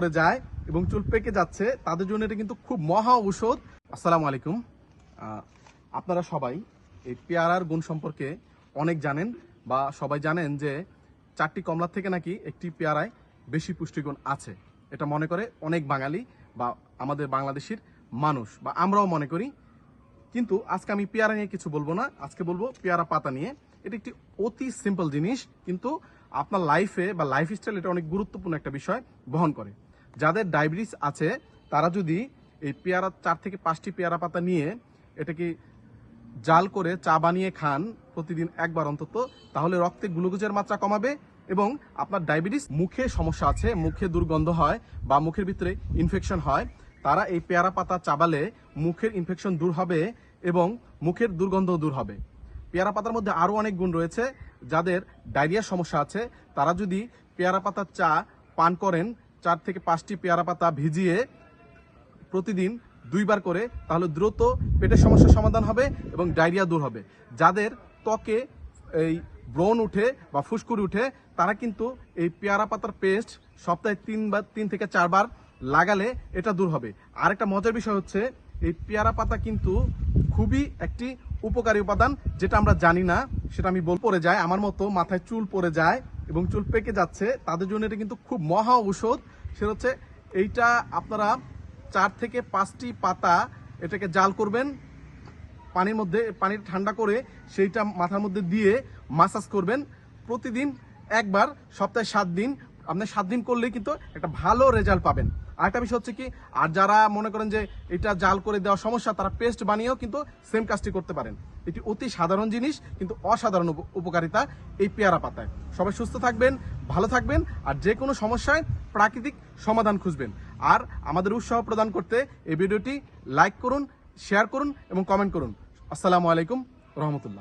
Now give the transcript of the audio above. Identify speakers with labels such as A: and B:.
A: পড়ে যায় এবং চুল পেকে যাচ্ছে, তাদের জন্য এটা কিন্তু খুব মহা ঔষধ। আসসালামু আলাইকুম। আপনারা সবাই এই পেয়ারার গুণ সম্পর্কে অনেক জানেন বা সবাই জানেন যে চারটি কমলা থেকে নাকি একটি পেয়ারায় বেশি পুষ্টিগুণ আছে। এটা মনে করে অনেক বাঙালি বা আমাদের বাংলাদেশের মানুষ বা আমরাও মনে করি। কিন্তু আজকে আমি পেয়ারা নিয়ে কিছু বলব না। আজকে বলব পেয়ারা পাতা নিয়ে। এটা একটি অতি সিম্পল জিনিস, কিন্তু আপনার লাইফে বা লাইফ স্টাইল এটা অনেক গুরুত্বপূর্ণ একটা বিষয় বহন করে। যাদের ডায়াবেটিস আছে, তারা যদি এই পেয়ারা চার থেকে পাঁচটি পেয়ারা পাতা নিয়ে এটাকে জাল করে চা বানিয়ে খান প্রতিদিন একবার অন্তত, তাহলে রক্তে গ্লুকোজের মাত্রা কমাবে এবং আপনার ডায়াবেটিস মুখে সমস্যা আছে, মুখে দুর্গন্ধ হয় বা মুখের ভিতরে ইনফেকশন হয়, তারা এই পেয়ারা পাতা চাবালে মুখের ইনফেকশন দূর হবে এবং মুখের দুর্গন্ধ দূর হবে। পেয়ারা পাতার মধ্যে আরও অনেক গুণ রয়েছে, যাদের ডায়রিয়ার সমস্যা আছে, তারা যদি পেয়ারা পাতার চা পান করেন চার থেকে পাঁচটি পেয়ারা পাতা ভিজিয়ে প্রতিদিন দুইবার করে, তাহলে দ্রুত পেটের সমস্যার সমাধান হবে এবং ডায়রিয়া দূর হবে। যাদের ত্বকে এই ব্রণ উঠে বা ফুসকুড়ি উঠে, তারা কিন্তু এই পেয়ারা পাতার পেস্ট সপ্তাহে তিনবার তিন থেকে চারবার লাগালে এটা দূর হবে। আরেকটা মজার বিষয় হচ্ছে, এই পেয়ারা পাতা কিন্তু খুবই একটি উপকারী উপাদান, যেটা আমরা জানি না, সেটা আমি বল পড়ে যায়, আমার মতো মাথায় চুল পড়ে যায় এবং চুল পেকে যাচ্ছে, তাদের জন্য এটা কিন্তু খুব মহা ঔষধ। সেটা হচ্ছে এইটা আপনারা চার থেকে পাঁচটি পাতা এটাকে জাল করবেন, পানির মধ্যে, পানি ঠান্ডা করে সেইটা মাথার মধ্যে দিয়ে মাসাজ করবেন। প্রতিদিন একবার, সপ্তাহে সাত দিন আপনি সাত দিন করলেই কিন্তু একটা ভালো রেজাল্ট পাবেন। আরেকটা বিষয় হচ্ছে কি, আর যারা মনে করেন যে এটা জাল করে দেওয়া সমস্যা, তারা পেস্ট বানিয়েও কিন্তু সেম কাজটি করতে পারেন। এটি অতি সাধারণ জিনিস, কিন্তু অসাধারণ উপ- উপকারিতা এই পেয়ারা পাতায়। সবাই সুস্থ থাকবেন, ভালো থাকবেন, আর যে কোনো সমস্যায় প্রাকৃতিক সমাধান খুঁজবেন। আর আমাদের উৎসাহ প্রদান করতে এই ভিডিওটি লাইক করুন শেয়ার করুন এবং কমেন্ট করুন। আসসালামু আলাইকুম, রহমতুল্লাহ।